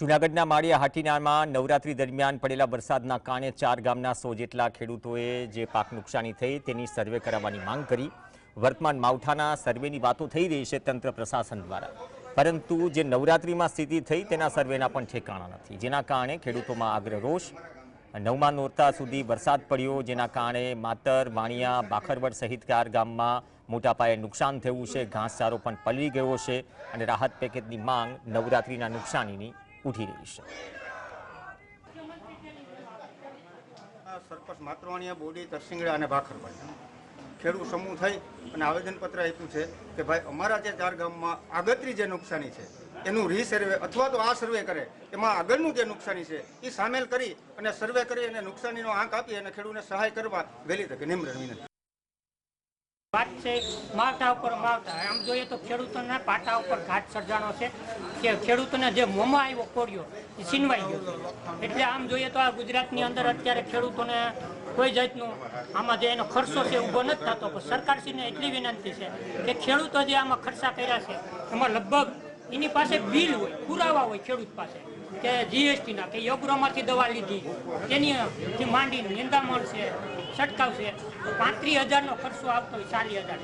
જૂનાગઢના માળિયા હાટીનામાં નવરાત્રી દરમિયાન પડેલા વરસાદના કારણે ચાર ગામના સો જેટલા ખેડૂતોએ જે પાક નુકસાની થઈ તેની સર્વે કરાવવાની માંગ કરી. વર્તમાન માવઠાના સર્વેની વાતો થઈ રહી છે તંત્ર પ્રશાસન દ્વારા. પરંતુ જે નવરાત્રીમાં સ્થિતિ થઈ તેના સર્વેના પણ ઠેકાણા નથી. જેના કારણે ખેડૂતોમાં આગ્રહ રોષ, નવમા નોરતા સુધી વરસાદ પડ્યો, જેના કારણે માતર વાણિયા બાખરવડ સહિત ચાર ગામમાં મોટા પાયે નુકસાન થયું છે, ઘાસચારો પણ પલળી ગયો છે અને રાહત પેકેજની માંગ નવરાત્રીના નુકસાનીની ઉઠી રહી છે. સરપંચ માતૃવાણીયા, બોડી, તરસિંગડા અને ભાખરભાઈ. ખેડૂત સમૂહ થઈ અને આવેદનપત્ર આપ્યું છે કે ભાઈ, અમારા જે ચાર ગામમાં આગતરી જે નુકસાની છે, એનું રીસર્વે અથવા તો આ સર્વે કરે, એમાં આગળનું જે નુકસાની છે એ સામેલ કરી અને સર્વે કરી અને નુકસાનીનો આંક આપી અને ખેડૂતને સહાય કરવા વહેલી તકે નિમ્ર વિનંતી વાત છે માવઠા ઉપર માવઠા આમ જોઈએ તો ખેડૂતોના પાટા ઉપર ઘાટ સર્જાણો છે. કે ખેડૂતોને જે મોંમાં આવ્યો કોળિયો, એ છીનવાઈ ગયો એટલે આમ જોઈએ તો આ ગુજરાતની અંદર અત્યારે ખેડૂતોને કોઈ જાતનું આમાં જે એનો ખર્ચો છે ઊભો નથી થતો. પણ સરકારશ્રીને એટલી વિનંતી છે કે ખેડૂતો જે આમાં ખર્ચા કર્યા છે, એમાં લગભગ એની પાસે બિલ હોય, પુરાવા હોય ખેડૂત પાસે. કે જીએસટીના કે યોગ્રોમાંથી દવા લીધી. તેની માંડી નિંદામણ છે છંટકાવ છે પાંત્રીસ હજારનો ખર્ચો આવતો હોય, ચાલીસ હજાર.